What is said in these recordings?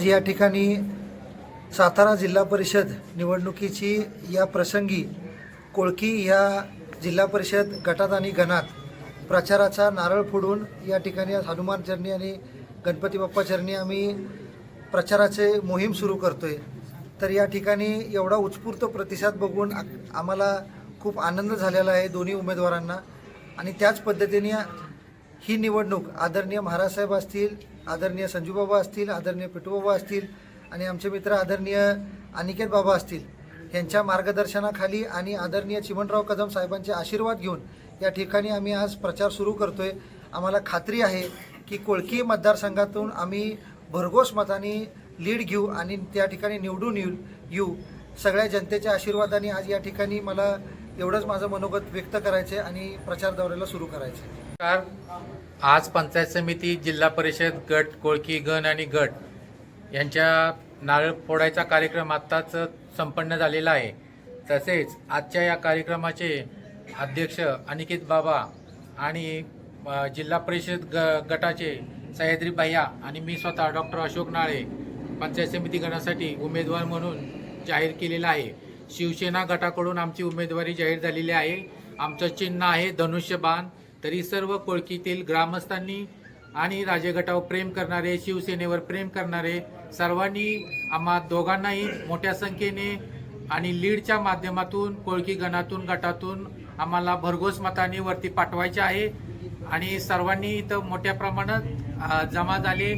आज या ठिकाणी सातारा जिल्हा परिषद निवडणुकीची या प्रसंगी कोळकी ह्या जिल्हा परिषद गटात आणि गणात प्रचाराचा नारळ फोडून या ठिकाणी आज हनुमान चरणी आणि गणपती बाप्पा चरणी आम्ही प्रचाराचे मोहीम सुरू करतो आहे तर या ठिकाणी एवढा उत्स्फूर्त प्रतिसाद बघून आम्हाला खूप आनंद झालेला आहे दोन्ही उमेदवारांना. आणि त्याच पद्धतीने ही निवडणूक आदरणीय महाराजसाहेब असतील आदरणीय संजूबाबा असतील आदरणीय पिटूबाबा असतील आणि आमचे मित्र आदरणीय अनिकेत बाबा असतील यांच्या मार्गदर्शनाखाली आणि आदरणीय चिमणराव कदम साहेबांचे आशीर्वाद घेऊन या ठिकाणी आम्ही आज प्रचार सुरू करतोय. आम्हाला खात्री आहे की कोळकी मतदारसंघातून आम्ही भरघोस मताने लीड घेऊ आणि त्या ठिकाणी निवडून येऊ येऊ. सगळ्या जनतेच्या आशीर्वादाने आज या ठिकाणी मला एवढंच माझं मनोगत व्यक्त करायचे आणि प्रचार दौऱ्याला सुरू करायचे. आज पंचायत समिती जिल्हा परिषद गट कोळकी गण आणि गट यांच्या नारळ फोडायचा कार्यक्रम आत्ताच संपन्न झालेला आहे. तसेच आजच्या या कार्यक्रमाचे अध्यक्ष अनिकेत बाबा आणि जिल्हा परिषद ग गटाचे सह्याद्री भैया आणि मी स्वतः डॉक्टर अशोक नाळे पंचायत समिती गणासाठी उमेदवार म्हणून जाहीर केलेला आहे. शिवसेना गटाकडून आमची उमेदवारी जाहीर झालेली आहे. आमचं चिन्ह आहे धनुष्यबाण. तरी सर्व कोळकीतील ग्रामस्थांनी आणि राजगटावर प्रेम करणारे शिवसेनेवर प्रेम करणारे सर्वांनी आम्हा दोघांनाही मोठ्या संख्येने आणि लीडच्या माध्यमातून कोळकी गणातून गटातून आम्हाला भरघोस मताने वरती पाठवायचे आहे. आणि सर्वांनी इथं मोठ्या प्रमाणात जमा झाले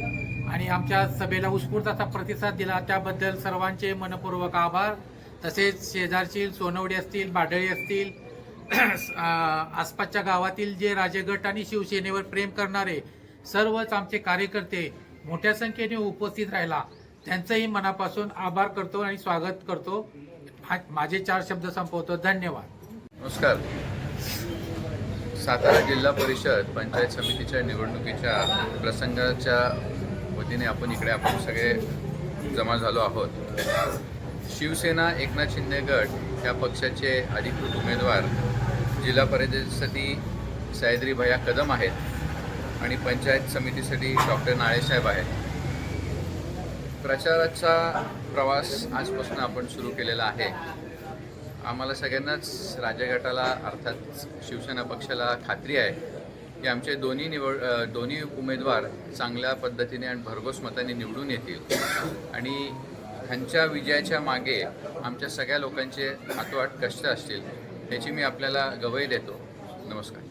आणि आमच्या सभेला उत्स्फूर्त असा प्रतिसाद दिला. त्याबद्दल सर्वांचे मनपूर्वक आभार. तसेच शेजारची सोनवडी असतील बाडळी असतील आसपासच्या गावातील जे राजेगट आणि शिवसेनेवर प्रेम करणारे सर्वच आमचे कार्यकर्ते मोठ्या संख्येने उपस्थित राहिला. त्यांचंही मनापासून आभार करतो आणि स्वागत करतो. हा- माझे चार शब्द संपवतो. धन्यवाद. नमस्कार. सातारा जिल्हा परिषद पंचायत समितीच्या निवडणुकीच्या प्रसंगाच्या वतीने आपण इकडे आपण सगळे जमा झालो आहोत. शिवसेना एकनाथ शिंदे गट या पक्षाचे अधिकृत उमेदवार जिल्हा परिषदेसाठी सह्याद्री भैया कदम आहेत आणि पंचायत समितीसाठी डॉक्टर नाळेसाहेब आहेत. प्रचाराचा प्रवास आजपासून आपण सुरू केलेला आहे. आम्हाला सगळ्यांनाच राज्यगटाला अर्थात शिवसेना पक्षाला खात्री आहे की आमचे दोन्ही निवड दोन्ही उमेदवार चांगल्या पद्धतीने आणि भरघोस मताने निवडून येतील. आणि ह्यांच्या विजयाच्या मागे आमच्या सगळ्या लोकांचे हातवाट कष्ट असतील याची मी आपल्याला गवई देतो. नमस्कार.